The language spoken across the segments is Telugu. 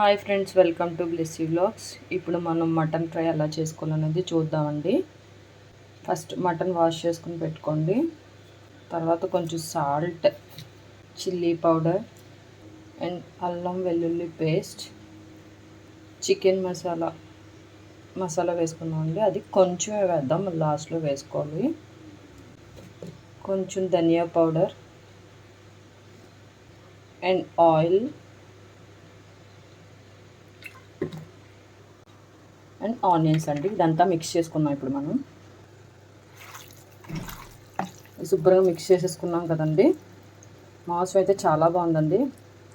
Hi friends welcome to Blessy vlogs ఇప్పుడు మనం మటన్ ఫ్రై ఎలా చేసుకోవాలనేది చూద్దామండి. ఫస్ట్ మటన్ వాష్ చేసుకుని పెట్టుకోండి. తర్వాత కొంచెం సాల్ట్ చిల్లీ పౌడర్ అండ్ అల్లం వెల్లుల్లి పేస్ట్ చికెన్ మసాలా మసాలా వేసుకున్నామండి అది కొంచెమే వేద్దాం లాస్ట్లో వేసుకోవాలి. కొంచెం ధనియా powder and oil and onions అండి. ఇదంతా మిక్స్ చేసుకున్నాం ఇప్పుడు మనం. శుభ్రంగా మిక్స్ చేసేసుకున్నాం కదండి. మాంసం అయితే చాలా బాగుందండి.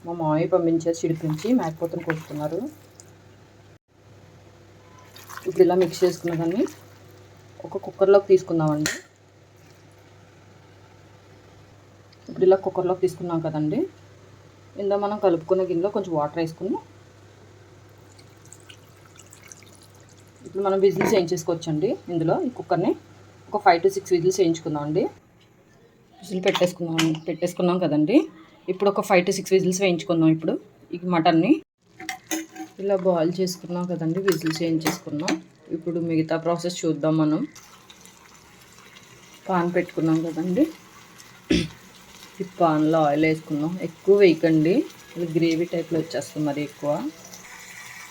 మా మామయ్య పంపించేసి చిడిపించి మేకపోతను కొట్టుకున్నారు. ఇప్పుడు ఇలా మిక్స్ చేసుకున్నదండి ఒక కుక్కర్లోకి తీసుకుందామండి. ఇప్పుడు ఇలా కుక్కర్లోకి తీసుకున్నాం కదండి. ఇందా మనం కలుపుకున్న గిన్నెలో కొంచెం వాటర్ వేసుకుని ఇప్పుడు మనం విజిల్స్ వేయించేసుకోవచ్చండి ఇందులో ఈ కుక్కర్ని ఒక ఫైవ్ టు సిక్స్ విజిల్స్ వేయించుకుందాం అండి విజిల్ పెట్టేసుకుందాం పెట్టేసుకున్నాం కదండి. ఇప్పుడు ఒక ఫైవ్ టు సిక్స్ విజిల్స్ వేయించుకుందాం ఇప్పుడు. ఈ మటన్ని ఇలా బాయిల్ చేసుకున్నాం కదండి విజిల్స్ వేయించేసుకున్నాం. ఇప్పుడు మిగతా ప్రాసెస్ చూద్దాం మనం. పాన్ పెట్టుకున్నాం కదండి. ఈ పాన్లో ఆయిల్ వేసుకున్నాం. ఎక్కువ వేయకండి. ఇది గ్రేవీ టైప్లో వచ్చేస్తుంది మరి ఎక్కువ.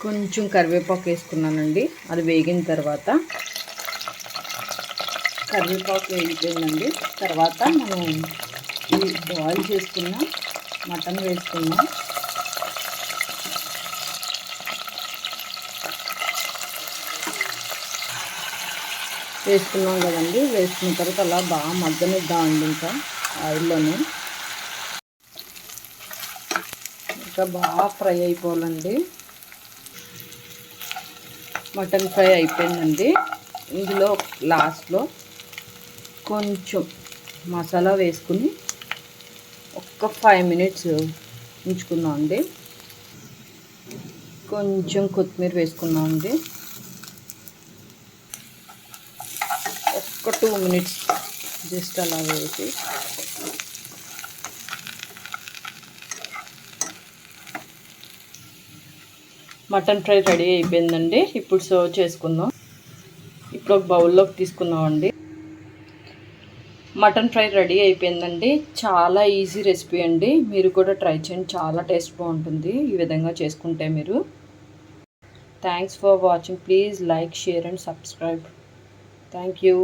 కొంచెం కరివేపాకు వేసుకున్నానండి. అది వేగిన తర్వాత కరివేపాకు వేగిపోయిందండి. తర్వాత మనం ఈ బాయిల్ చేసుకున్న మటన్ వేసుకున్నాం వేసుకున్నాం కదండి. వేసుకున్న తర్వాత అలా బాగా మగ్గనిద్దామండి ఇంకా ఆయిల్లోనే. ఇంకా బాగా ఫ్రై అయిపోవాలండి. మటన్ ఫ్రై అయిపోయిందండి. ఇందులో లాస్ట్లో కొంచెం మసాలా వేసుకుని ఒక్క ఫైవ్ మినిట్స్ ఉంచుకున్నాం అండి కొంచెం కొత్తిమీర వేసుకున్నాం అండి ఒక్క టూ మినిట్స్ జస్ట్ అలా వేసి మటన్ ఫ్రై రెడీ అయిపోయిందండి. ఇప్పుడు సర్వ్ చేసుకుందాం. ఇప్పుడు ఒక బౌల్లోకి తీసుకుందామండి. మటన్ ఫ్రై రెడీ అయిపోయిందండి. చాలా ఈజీ రెసిపీ అండి. మీరు కూడా ట్రై చేయండి. చాలా టేస్ట్ బాగుంటుంది ఈ విధంగా చేసుకుంటే మీరు. Thanks for watching please like share and subscribe thank you